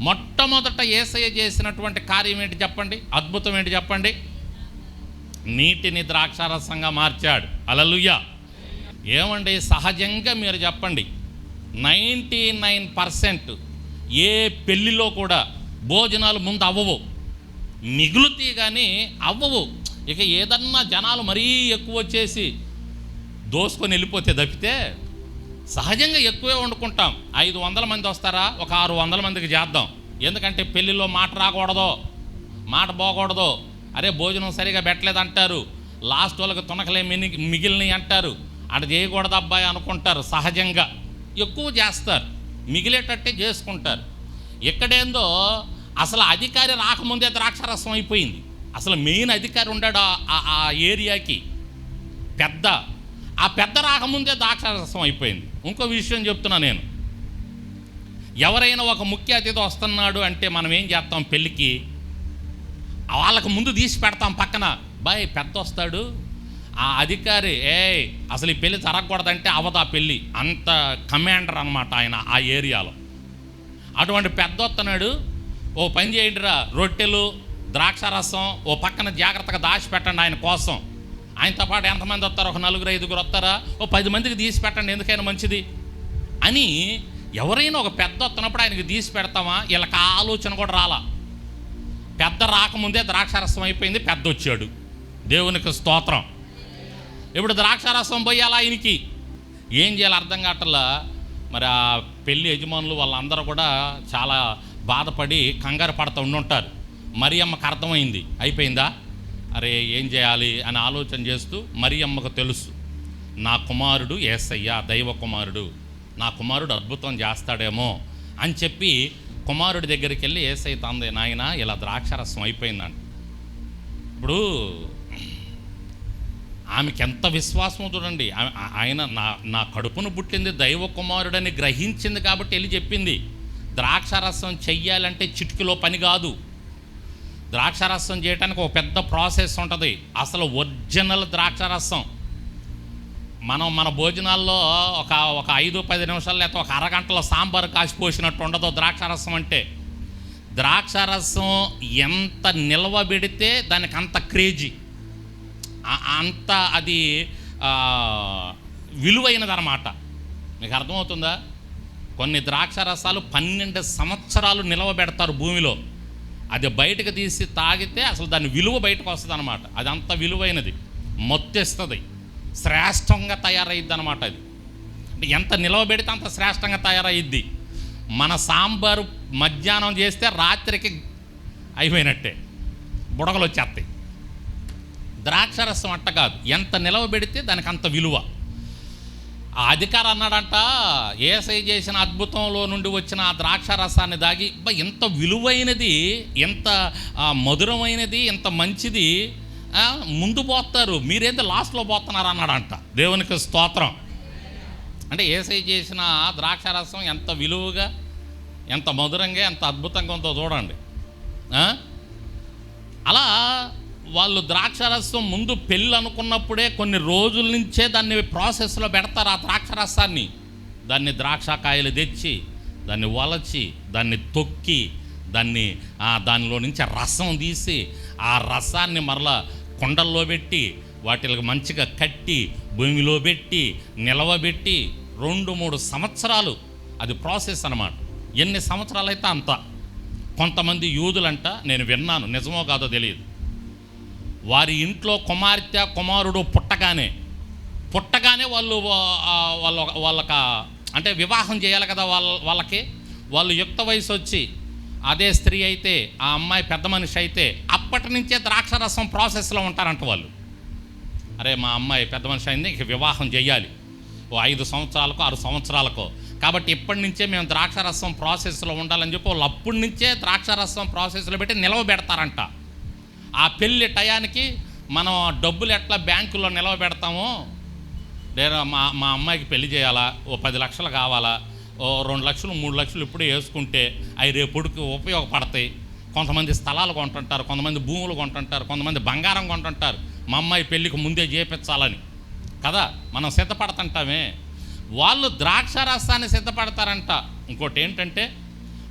మొట్టమొదట ఏసయ్య చేసినటువంటి కార్యం ఏంటి చెప్పండి? అద్భుతం ఏంటి చెప్పండి? నీటిని ద్రాక్షారసంగా మార్చాడు. అలలుయ్య ఏమండి? సహజంగా మీరు చెప్పండి. నైంటీ నైన్ పర్సెంట్ ఏ పెళ్ళిలో కూడా భోజనాలు ముందు అవ్వవు. మిగులుతీ కానీ అవ్వవు. ఇక ఏదన్నా జనాలు మరీ ఎక్కువ వచ్చేసి దోసుకొని వెళ్ళిపోతే తప్పితే సహజంగా ఎక్కువే వండుకుంటాం. ఐదు వందల మంది వస్తారా? ఒక ఆరు వందల మందికి చేద్దాం. ఎందుకంటే పెళ్ళిలో మాట రాకూడదు. మాట పోకూడదు. అరే భోజనం సరిగా పెట్టలేదు అంటారు లాస్ట్ వాళ్ళకి తునకలే మిని మిగిలినవి అంటారు. అటు చేయకూడదు అబ్బాయి అనుకుంటారు సహజంగా. ఎక్కువ చేస్తారు. మిగిలేటట్టే చేసుకుంటారు. ఎక్కడేందో అసలు అధికారి రాకముందే ద్రాక్షరసం అయిపోయింది. అసలు మెయిన్ అధికారి ఉండాడు ఆ- ఆ- ఆ ఏరియాకి. పెద్ద. ఆ పెద్ద రాకముందే ద్రాక్షరసం అయిపోయింది. ఇంకో విషయం చెప్తున్నా నేను. ఎవరైనా ఒక ముఖ్య అతిథి వస్తున్నాడు అంటే మనం ఏం చేస్తాం పెళ్ళికి? వాళ్ళకు ముందు తీసి పెడతాం పక్కన. బాయ్ పెద్ద వస్తాడు. ఆ అధికారి ఏ అసలు ఈ పెళ్ళి జరగకూడదంటే అవదా పెళ్ళి అంత కమాండర్ అనమాట ఆయన ఆ ఏరియాలో. అటువంటి పెద్ద వస్తున్నాడు. ఓ పని చేయండిరా రొట్టెలు ద్రాక్ష రసం ఓ పక్కన జాగ్రత్తగా దాచి పెట్టండి ఆయన కోసం. ఆయనతో పాటు ఎంతమంది వస్తారు? ఒక నలుగురు ఐదుగురు వస్తారా? ఓ పది మందికి తీసి పెట్టండి ఎందుకైనా మంచిది? అని ఎవరైనా ఒక పెద్ద వస్తున్నప్పుడు ఆయనకి తీసి పెడతామా? వీళ్ళకి ఆలోచన కూడా రాలా. పెద్ద రాకముందే ద్రాక్షారసం అయిపోయింది పెద్ద వచ్చాడు. దేవునికి స్తోత్రం. ఇప్పుడు ద్రాక్షారసం పోయాలా ఆయనకి? ఏం చేయాలి అర్థం కావట్లా? మరి ఆ పెళ్ళి యజమానులు వాళ్ళందరూ కూడా చాలా బాధపడి కంగారు పడుతూ ఉండుంటారు. మరియమ్మకు అర్థమైంది. అయిపోయిందా? అరే ఏం చేయాలి అని ఆలోచన చేస్తూ మరియమ్మకు తెలుసు నా కుమారుడు ఏసయ్య దైవ కుమారుడు నా కుమారుడు అద్భుతం చేస్తాడేమో అని చెప్పి కుమారుడి దగ్గరికి వెళ్ళి ఏసై తందే నాయన ఇలా ద్రాక్షరసం అయిపోయిందంట. ఇప్పుడు ఆమెకి ఎంత విశ్వాసం చూడండి. ఆయన నా నా కడుపును పుట్టింది దైవ కుమారుడని గ్రహించింది కాబట్టి వెళ్ళి చెప్పింది ద్రాక్షరసం చెయ్యాలంటే చిటికలో పని కాదు. ద్రాక్షారసం చేయడానికి ఒక పెద్ద ప్రాసెస్ ఉంటుంది. అసలు ఒరిజినల్ ద్రాక్షారసం. మనం మన భోజనాల్లో ఒక ఒక ఐదు పది నిమిషాలు లేకపోతే ఒక అరగంటలో సాంబార్ కాసిపోసినట్టు ఉండదు ద్రాక్షారసం అంటే. ద్రాక్షారసం ఎంత నిల్వ పెడితే దానికి అంత క్రేజీ. అంత అది విలువైనదనమాట విలువైనదన్నమాట. మీకు అర్థమవుతుందా? కొన్ని ద్రాక్ష రసాలు పన్నెండు సంవత్సరాలు నిలవబెడతారు భూమిలో. అది బయటకు తీసి తాగితే అసలు దాని విలువ బయటకు వస్తుంది అనమాట అది అంత విలువైనది. మొత్తిస్తుంది. శ్రేష్టంగా తయారయ్యిద్ది అనమాట అది. అంటే ఎంత నిలవబెడితే అంత శ్రేష్టంగా తయారయ్యిద్ది. మన సాంబారు మధ్యాహ్నం చేస్తే రాత్రికి అయిపోయినట్టే. బుడగలు వచ్చేస్తాయి ద్రాక్షరసం అట్ట కాదు. ఎంత నిలవబెడితే దానికి అంత విలువ. ఆ అధికారి అన్నాడంట ఏసై చేసిన అద్భుతంలో నుండి వచ్చిన ఆ ద్రాక్ష రసాన్ని దాగి ఇంత విలువైనది ఎంత మధురమైనది ఇంత మంచిది ముందు పోస్తారు మీరేంటి లాస్ట్లో పోతున్నారు అన్నాడంట. దేవునికి స్తోత్రం. అంటే ఏసై చేసిన ద్రాక్ష రసం ఎంత విలువగా ఎంత మధురంగా ఎంత అద్భుతంగా ఉందో చూడండి. వాళ్ళు ద్రాక్షరసం ముందు పెళ్ళి అనుకున్నప్పుడే కొన్ని రోజుల నుంచే దాన్ని ప్రాసెస్లో పెడతారు ఆ ద్రాక్షరసాన్ని. దాన్ని ద్రాక్షకాయలు తెచ్చి దాన్ని వలచి దాన్ని తొక్కి దాన్ని దానిలో నుంచి రసం తీసి ఆ రసాన్ని మరలా కుండల్లో పెట్టి వాటికి మంచిగా కట్టి భూమిలో పెట్టి నిలవబెట్టి రెండు మూడు సంవత్సరాలు అది ప్రాసెస్ అన్నమాట. ఎన్ని సంవత్సరాలు అయితే అంత. కొంతమంది యూదులంట నేను విన్నాను నిజమో కాదో తెలియదు. వారి ఇంట్లో కుమార్తె కుమారుడు పుట్టగానే పుట్టగానే వాళ్ళు వాళ్ళ వాళ్ళక అంటే వివాహం చేయాలి కదా వాళ్ళ వాళ్ళకి. వాళ్ళు యుక్త వయసు వచ్చి అదే స్త్రీ అయితే ఆ అమ్మాయి పెద్ద మనిషి అయితే అప్పటి నుంచే ద్రాక్షరసం ప్రాసెస్లో ఉంటారంట వాళ్ళు. అరే మా అమ్మాయి పెద్ద మనిషి అయింది ఇక వివాహం చేయాలి. ఓ ఐదు సంవత్సరాలకు ఆరు సంవత్సరాలకు. కాబట్టి ఇప్పటి నుంచే మేము ద్రాక్షరసం ప్రాసెస్లో ఉండాలని చెప్పి వాళ్ళు అప్పటి నుంచే ద్రాక్షరసం ప్రాసెస్లో పెట్టి నిలవబెడతారంట ఆ పెళ్ళి టయానికి మనం డబ్బులు ఎట్లా బ్యాంకులో నిలవ పెడతామో? లేదా మా మా అమ్మాయికి పెళ్ళి చేయాలా? ఓ పది లక్షలు కావాలా? ఓ రెండు లక్షలు మూడు లక్షలు ఇప్పుడు వేసుకుంటే అవి రేపుడికి ఉపయోగపడతాయి. కొంతమంది స్థలాలు కొంటుంటారు కొంతమంది భూములు కొంటుంటారు కొంతమంది బంగారం కొంటుంటారు. మా అమ్మాయి పెళ్ళికి ముందే చేపించాలని. కదా? మనం సిద్ధపడుతుంటామే. వాళ్ళు ద్రాక్ష రసాన్ని సిద్ధపడతారంట. ఇంకోటి ఏంటంటే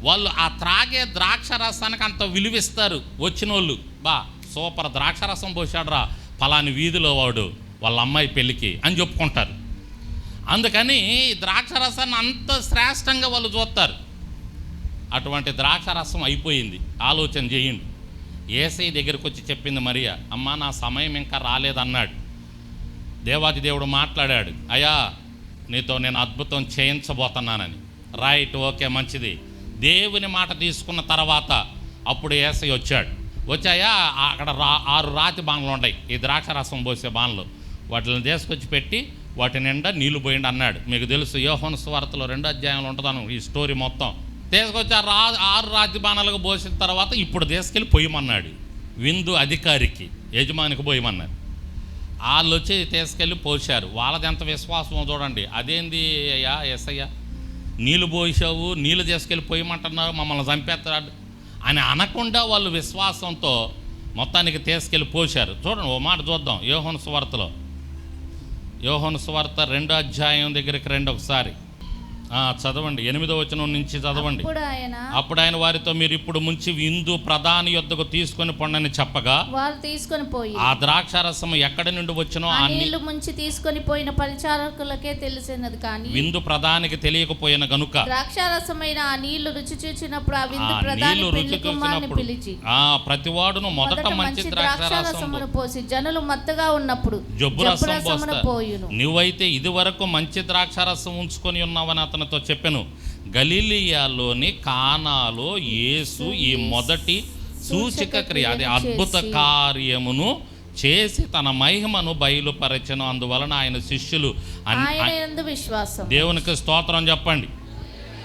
వాళ్ళు ఆ త్రాగే ద్రాక్ష రసానికి అంత విలువిస్తారు వచ్చిన వాళ్ళు బా సూపర్ ద్రాక్ష రసం పోసాడు పలాని వీధిలో వాడు వాళ్ళ అమ్మాయి పెళ్ళికి అని చెప్పుకుంటారు. అందుకని ద్రాక్షరసాన్ని ద్రాక్ష రసాన్ని అంత శ్రేష్టంగా వాళ్ళు చూస్తారు. అటువంటి ద్రాక్ష రసం అయిపోయింది. ఆలోచన చేయండి. ఏసై దగ్గరికి వచ్చి చెప్పింది మరియా అమ్మా నా సమయం ఇంకా రాలేదన్నాడు. దేవాది దేవుడు మాట్లాడాడు అయ్యా నీతో నేను అద్భుతం చేయించబోతున్నానని. రైట్ ఓకే మంచిది. దేవుని మాట తీసుకున్న తర్వాత అప్పుడు ఏసై వచ్చాడు. వచ్చాయా? అక్కడ రా ఆరు రాతి బాణలు ఉన్నాయి. ఈ ద్రాక్ష రసం పోసే బాణలు. వాటిని తీసుకొచ్చి పెట్టి వాటి నిండా నీళ్ళు పోయిండి అన్నాడు. మీకు తెలుసు యోహన్ స్వార్థలో రెండో అధ్యాయంలో ఉంటుందను ఈ స్టోరీ మొత్తం. తీసుకొచ్చి ఆ రా ఆరు రాతి బాణాలకు పోసిన తర్వాత ఇప్పుడు తీసుకెళ్ళి పోయమన్నాడు. విందు అధికారికి యజమానికి పోయమన్నారు వాళ్ళు వచ్చి తీసుకెళ్ళి పోశారు. వాళ్ళది ఎంత విశ్వాసమో చూడండి. అదేంది అయ్యా ఎస్ అయ్యా నీళ్ళు పోసావు నీళ్ళు తీసుకెళ్ళి పోయమంటున్నారు మమ్మల్ని చంపేస్తాడు. అని అనకుండా వాళ్ళు విశ్వాసంతో మొత్తానికి తీసుకెళ్ళి పోశారు. చూడండి ఓ మాట చూద్దాం. యోహన్ స్వార్తలో. యోహన్ స్వార్త రెండో అధ్యాయం దగ్గరికి రెండు ఒకసారి. చదవండి. ఎనిమిదో వచనం నుంచి చదవండి. అప్పుడు ఆయన వారితో మీరు ఇప్పుడు ముంచి విందు ప్రధాని యొద్దకు తీసుకొని పొండని చెప్పగా వారు తీసుకొని పోయి ఆ ద్రాక్షారసం ఎక్కడి నుండి వచ్చినో ఆ నీళ్ళు ముంచి తీసుకొని పోయిన పరిచారకులకే తెలిసినది కానీ విందు ప్రధానికి తెలియకపోయిన గనుక ద్రాక్షారసమైన ఆ నీళ్ళు రుచి చూచినప్పుడు ఆ విందు ప్రధాని రుచి చూసినప్పుడు ఆ ప్రతివాడును మొదట మంచి ద్రాక్షారసం ద్రాక్షారసమును పోసి జనులు మత్తుగా ఉన్నప్పుడు జబ్బు రసం పోయును. నువ్వైతే ఇదివరకు మంచి ద్రాక్షారసం ఉంచుకొని ఉన్నావని అతనితో చెప్పాను గలీలియాలోని కానాలో యేసు ఈ మొదటి సూచక క్రియ అది అద్భుత కార్యమును చేసి తన మహిమను బయలుపరచను. అందువలన ఆయన శిష్యులు విశ్వాసం. దేవునికి స్తోత్రం చెప్పండి.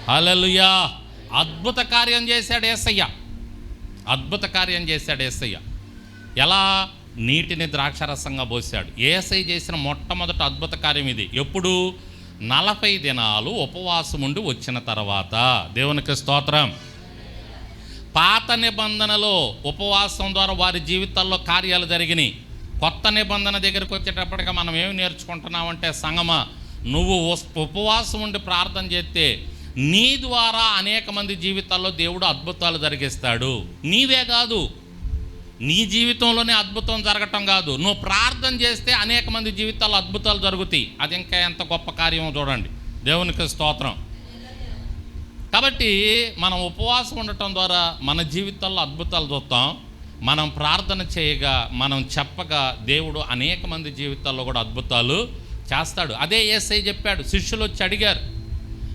హల్లెలూయా! అద్భుత కార్యం చేశాడు ఏసయ్య. అద్భుత కార్యం చేశాడు ఏసయ్య. ఎలా? నీటిని ద్రాక్షరసంగా పోసాడు ఏసై చేసిన మొట్టమొదటి అద్భుత కార్యం ఇది. ఎప్పుడు? నలభై దినాలు ఉపవాసం ఉండి వచ్చిన తర్వాత. దేవునికి స్తోత్రం. పాత నిబంధనలో ఉపవాసం ద్వారా వారి జీవితాల్లో కార్యాలు జరిగినాయి. కొత్త నిబంధన దగ్గరికి వచ్చేటప్పటికి మనం ఏమి నేర్చుకుంటున్నామంటే సంగమ నువ్వు ఉపవాసం ఉండి ప్రార్థన చేస్తే నీ ద్వారా అనేక మంది జీవితాల్లో దేవుడు అద్భుతాలు జరిగిస్తాడు. నీవే కాదు నీ జీవితంలోనే అద్భుతం జరగటం కాదు. నువ్వు ప్రార్థన చేస్తే అనేక మంది జీవితాల్లో అద్భుతాలు జరుగుతాయి. అది ఇంకా ఎంత గొప్ప కార్యమో చూడండి. దేవునికి స్తోత్రం. కాబట్టి మనం ఉపవాసం ఉండటం ద్వారా మన జీవితాల్లో అద్భుతాలు చూస్తాం. మనం ప్రార్థన చేయగా మనం చెప్పగా దేవుడు అనేక మంది జీవితాల్లో కూడా అద్భుతాలు చేస్తాడు. అదే ఏసై చెప్పాడు శిష్యులు వచ్చి అడిగారు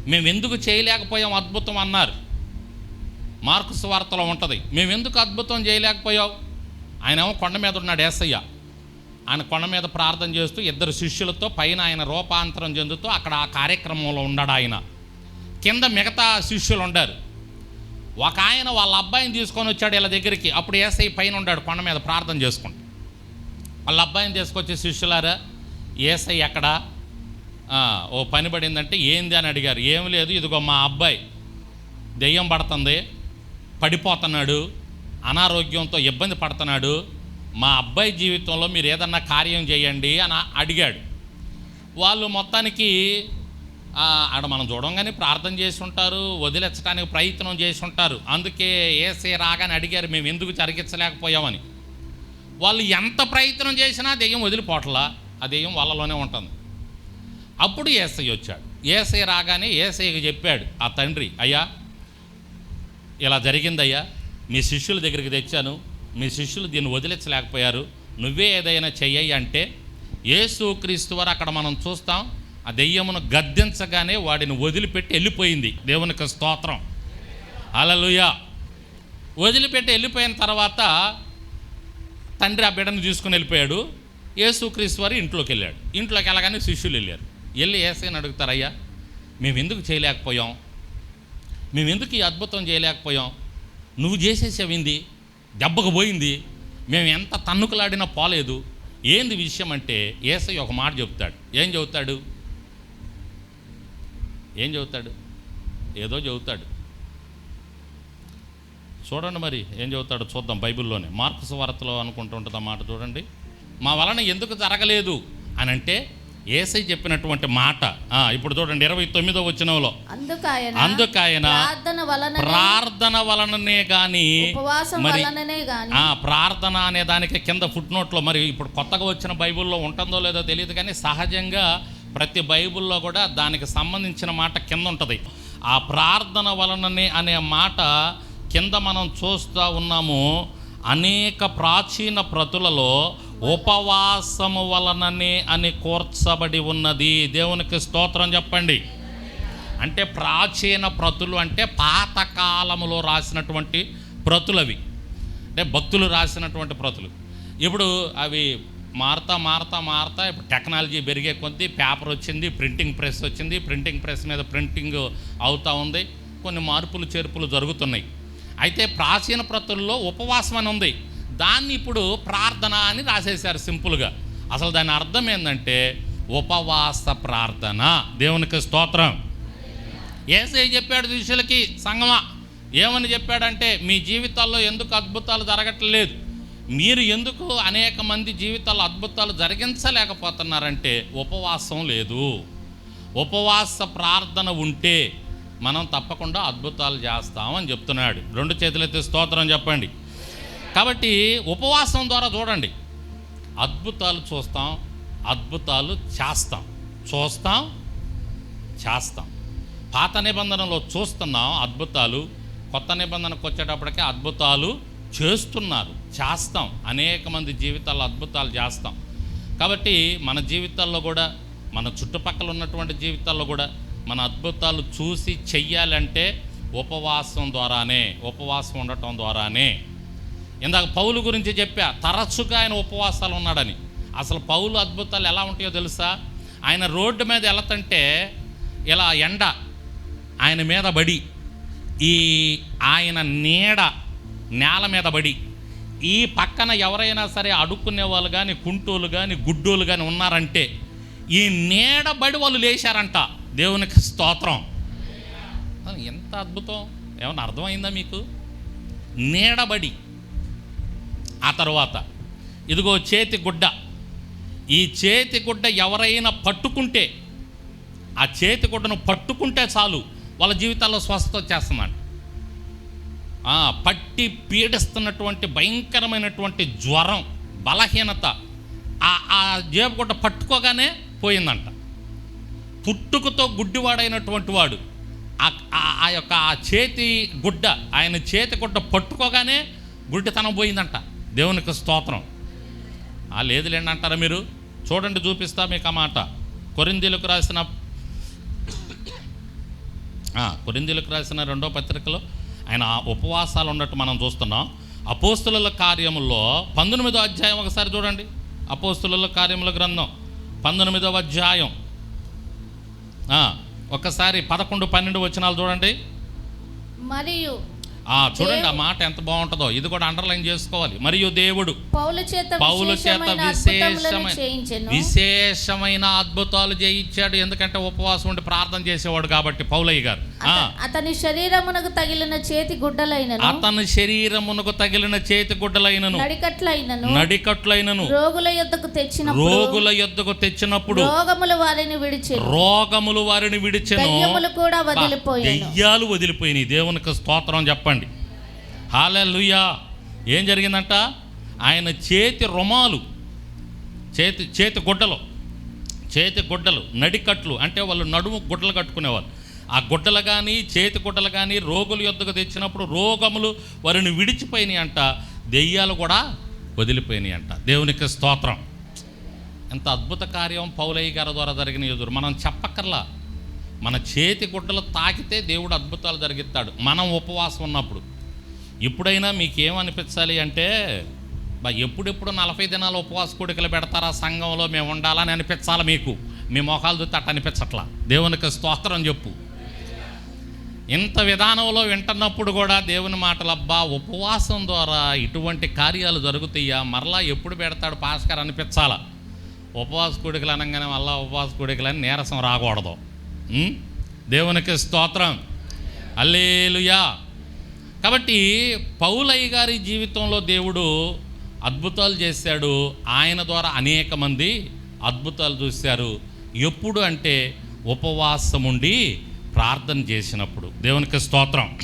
మేము ఎందుకు చేయలేకపోయాం అద్భుతం? అన్నారు. మార్కుస్ వార్తలో ఉంటుంది మేము ఎందుకు అద్భుతం చేయలేకపోయావు ఆయన ఏమో కొండ మీద ఉన్నాడు ఏసయ్య. ఆయన కొండ మీద ప్రార్థన చేస్తూ ఇద్దరు శిష్యులతో పైన ఆయన రూపాంతరం చెందుతూ అక్కడ ఆ కార్యక్రమంలో ఉన్నాడు ఆయన. కింద మిగతా శిష్యులు ఉండారు. ఒక ఆయన వాళ్ళ అబ్బాయిని తీసుకొని వచ్చాడు వీళ్ళ దగ్గరికి. అప్పుడు ఏసై పైన ఉన్నాడు కొండ మీద ప్రార్థన చేసుకుంటూ. వాళ్ళ అబ్బాయిని తీసుకొచ్చి శిష్యులారా ఏసై ఎక్కడ? ఓ పని పడిందంటే ఏంది అని అడిగారు. ఏం లేదు ఇదిగో మా అబ్బాయి దెయ్యం పడుతుంది పడిపోతున్నాడు. అనారోగ్యంతో ఇబ్బంది పడుతున్నాడు. మా అబ్బాయి జీవితంలో మీరు ఏదన్నా కార్యం చేయండి అని అడిగాడు. వాళ్ళు మొత్తానికి ఆడ మనం చూడంగానే ప్రార్థన చేసి ఉంటారు వదిలించడానికి ప్రయత్నం చేసి ఉంటారు అందుకే ఏసే రాగానే అడిగారు మేము ఎందుకు జరిగించలేకపోయామని. వాళ్ళు ఎంత ప్రయత్నం చేసినా దెయ్యం వదిలిపోవట్లా ఆ దెయ్యం వాళ్ళలోనే ఉంటుంది. అప్పుడు ఏసై వచ్చాడు. ఏసై రాగానే ఏసైకి చెప్పాడు ఆ తండ్రి అయ్యా ఇలా జరిగిందయ్యా మీ శిష్యుల దగ్గరికి తెచ్చాను. మీ శిష్యులు దీన్ని వదిలించలేకపోయారు. నువ్వే ఏదైనా చెయ్యి అంటే యేసు క్రీస్తు వారు అక్కడ మనం చూస్తాం. ఆ దెయ్యమును గద్దించగానే వాడిని వదిలిపెట్టి వెళ్ళిపోయింది. దేవునికి స్తోత్రం. అలలుయా వదిలిపెట్టి వెళ్ళిపోయిన తర్వాత తండ్రి ఆ బిడ్డను తీసుకుని వెళ్ళిపోయాడు. యేసుక్రీస్తు వారు ఇంట్లోకి వెళ్ళాడు. ఇంట్లోకి వెళ్ళగానే శిష్యులు వెళ్ళారు. వెళ్ళి ఏసైని అడుగుతారయ్యా మేము ఎందుకు చేయలేకపోయాం? మేము ఎందుకు ఈ అద్భుతం చేయలేకపోయాం? నువ్వు చేసేసేవింది? దెబ్బకు పోయింది? మేము ఎంత తన్నుకులాడినా పోలేదు. ఏంది విషయం అంటే ఏసై ఒక మాట చెబుతాడు ఏం చెబుతాడు? ఏం చెబుతాడు? ఏదో చెబుతాడు. చూడండి మరి ఏం చెబుతాడు చూద్దాం బైబిల్లోనే. మార్క్స్ వార్తలో అనుకుంటూ ఉంటుంది మాట చూడండి. మా వలన ఎందుకు జరగలేదు? అని అంటే ఏసై చెప్పినటువంటి మాట. ఇప్పుడు చూడండి ఇరవై తొమ్మిదో వచ్చినలో అందుకు ఆయన ప్రార్థన వలన ప్రార్థన వలననే గాని మరి ప్రార్థన అనే దానికి కింద ఫుట్ నోట్లో మరి ఇప్పుడు కొత్తగా వచ్చిన బైబిల్లో ఉంటుందో లేదో తెలియదు కానీ సహజంగా ప్రతి బైబిల్లో కూడా దానికి సంబంధించిన మాట కింద ఉంటుంది. ఆ ప్రార్థన వలననే అనే మాట కింద మనం చూస్తూ ఉన్నాము. అనేక ప్రాచీన ప్రతులలో ఉపవాసము వలననే అని కూర్చబడి ఉన్నది. దేవునికి స్తోత్రం చెప్పండి. అంటే ప్రాచీన ప్రతులు అంటే పాతకాలములో రాసినటువంటి ప్రతులు అవి అంటే భక్తులు రాసినటువంటి ప్రతులు. ఇప్పుడు అవి మారుతా మారుతా మారుతా ఇప్పుడు టెక్నాలజీ పెరిగే కొద్దీ పేపర్ వచ్చింది ప్రింటింగ్ ప్రెస్ వచ్చింది ప్రింటింగ్ ప్రెస్ మీద ప్రింటింగ్ అవుతూ ఉంది. కొన్ని మార్పులు చేర్పులు జరుగుతున్నాయి. అయితే ప్రాచీన ప్రతుల్లో ఉపవాసం అని ఉంది. దాన్ని ఇప్పుడు ప్రార్థన అని రాసేశారు సింపుల్గా. అసలు దాని అర్థం ఏంటంటే ఉపవాస ప్రార్థన. దేవునికి స్తోత్రం. ఏసై చెప్పాడు శిష్యులకి సంగమ ఏమని చెప్పాడంటే మీ జీవితాల్లో ఎందుకు అద్భుతాలు జరగట్లేదు? మీరు ఎందుకు అనేక మంది జీవితాల్లో అద్భుతాలు జరిగించలేకపోతున్నారంటే ఉపవాసం లేదు. ఉపవాస ప్రార్థన ఉంటే మనం తప్పకుండా అద్భుతాలు చేస్తామని చెప్తున్నాడు. రెండు చేతులైతే స్తోత్రం చెప్పండి. కాబట్టి ఉపవాసం ద్వారా చూడండి. అద్భుతాలు చూస్తాం అద్భుతాలు చేస్తాం. చూస్తాం చేస్తాం. పాత నిబంధనలో చూస్తున్నాం అద్భుతాలు కొత్త నిబంధనకు వచ్చేటప్పటికే అద్భుతాలు చేస్తున్నారు చేస్తాం. అనేక మంది జీవితాల్లో అద్భుతాలు చేస్తాం. కాబట్టి మన జీవితాల్లో కూడా మన చుట్టుపక్కల ఉన్నటువంటి జీవితాల్లో కూడా మన అద్భుతాలు చూసి చెయ్యాలంటే ఉపవాసం ద్వారానే ఉపవాసం ఉండటం ద్వారానే ఇందాక పౌలు గురించి చెప్పా తరచుగా ఆయన ఉపవాసాలు ఉన్నాడని. అసలు పౌలు అద్భుతాలు ఎలా ఉంటాయో తెలుసా? ఆయన రోడ్డు మీద వెళతంటే ఇలా ఎండ ఆయన మీద బడి ఈ ఆయన నీడ నేల మీద బడి ఈ పక్కన ఎవరైనా సరే అడుక్కునే వాళ్ళు కానీ కుంటూలు కానీ గుడ్డోలు కానీ ఉన్నారంటే ఈ నీడ బడి వాళ్ళు లేచారంట. దేవునికి స్తోత్రం. ఎంత అద్భుతం. ఏమన్నా అర్థమైందా మీకు? నీడబడి ఆ తర్వాత ఇదిగో చేతి గుడ్డ. ఈ చేతి గుడ్డ ఎవరైనా పట్టుకుంటే ఆ చేతి గుడ్డను పట్టుకుంటే చాలు వాళ్ళ జీవితాల్లో స్వస్థత వచ్చేస్తుందంట. పట్టి పీడిస్తున్నటువంటి భయంకరమైనటువంటి జ్వరం బలహీనత ఆ ఆ జేబు గుడ్డ పట్టుకోగానే పోయిందంట. పుట్టుకతో గుడ్డివాడైనటువంటి వాడు ఆ- ఆ- ఆ యొక్క ఆ చేతి గుడ్డ ఆయన చేతి గుడ్డ పట్టుకోగానే గుడ్డితనం పోయిందంట. దేవునికి స్తోత్రం. ఆ లేదులేండి అంటారా మీరు? చూడండి చూపిస్తా మీకు ఆ మాట. కొరిందీలకు రాసిన కొరిందీలకు రాసిన రెండో పత్రికలో ఆయన ఉపవాసాలు ఉన్నట్టు మనం చూస్తున్నాం. అపోస్తుల కార్యముల్లో పంతొమ్మిదో అధ్యాయం ఒకసారి చూడండి. అపోస్తుల కార్యముల గ్రంథం పంతొమ్మిదవ అధ్యాయం. ఒకసారి పదకొండు పన్నెండు వచనాలు చూడండి. మరియు ఆ, చూడండి ఆ మాట ఎంత బాగుంటుందో. ఇది కూడా అండర్లైన్ చేసుకోవాలి. మరియు దేవుడు పౌలు చేత పౌలు చేత విశేషమైన విశేషమైన అద్భుతాలు చేయించాడు. ఎందుకంటే ఉపవాసం ఉండి ప్రార్థన చేసేవాడు కాబట్టి పౌలయ్య గారు. అతని శరీరమునకు తగిలిన చేతి గుడ్డలైనను. అతని శరీరమునకు తగిలిన చేతి గుడ్డలైనను. నడికట్లైనను. నడికట్లైనను. రోగుల యొద్దకు తెచ్చినప్పుడు. రోగుల యొద్దకు తెచ్చినప్పుడు. రోగములు వారిని విడిచెను. రోగములు వారిని విడిచెను. దయ్యములు కూడా బా, వదిలిపోయాను. దెయ్యాలు వదిలిపోయినాయి. దేవునికి స్తోత్రం చెప్పండి. హాలెలుయా. ఏం జరిగిందంట? ఆయన చేతి రుమాలు చేతి చేతి గుడ్డలు చేతి గుడ్డలు నడికట్లు అంటే వాళ్ళు నడుము గుడ్డలు కట్టుకునేవాళ్ళు. ఆ గుడ్డలు కానీ చేతి గుడ్డలు కానీ రోగుల యొద్దకు తెచ్చినప్పుడు రోగములు వారిని విడిచిపోయినాయి అంట దెయ్యాలు కూడా వదిలిపోయినాయి అంట దేవునికి స్తోత్రం. ఎంత అద్భుత కార్యం పౌలయ్య గారి ద్వారా జరిగిన ఎదురు. మనం చెప్పక్కర్లా. మన చేతి గుడ్డలు తాకితే దేవుడు అద్భుతాలు జరిగిస్తాడు. మనం ఉపవాసం ఉన్నప్పుడు. ఇప్పుడైనా మీకేమనిపించాలి అంటే బా ఎప్పుడెప్పుడు నలభై దినాలు ఉపవాస కోడికలు పెడతారా సంఘంలో మేము ఉండాలని అనిపించాలి మీకు. మీ మొఖాలు చూస్తే అట్ట అనిపించట్లా. దేవునికి స్తోత్రం చెప్పు. ఇంత విధానంలో వింటున్నప్పుడు కూడా దేవుని మాటలు అబ్బా ఉపవాసం ద్వారా ఇటువంటి కార్యాలు జరుగుతాయా? మరలా ఎప్పుడు పెడతాడు పాస్కర్ అనిపించాలా? ఉపవాస కోడికలు అనగానే మళ్ళా ఉపవాస కోడికలు అని నీరసం రాకూడదు. దేవునికి స్తోత్రం. అల్లేలుయా కాబట్టి పౌలయ్య గారి జీవితంలో దేవుడు అద్భుతాలు చేశాడు. ఆయన ద్వారా అనేక మంది అద్భుతాలు చూశారు. ఎప్పుడు అంటే ఉపవాసం ఉండి ప్రార్థన చేసినప్పుడు. దేవునికి స్తోత్రం.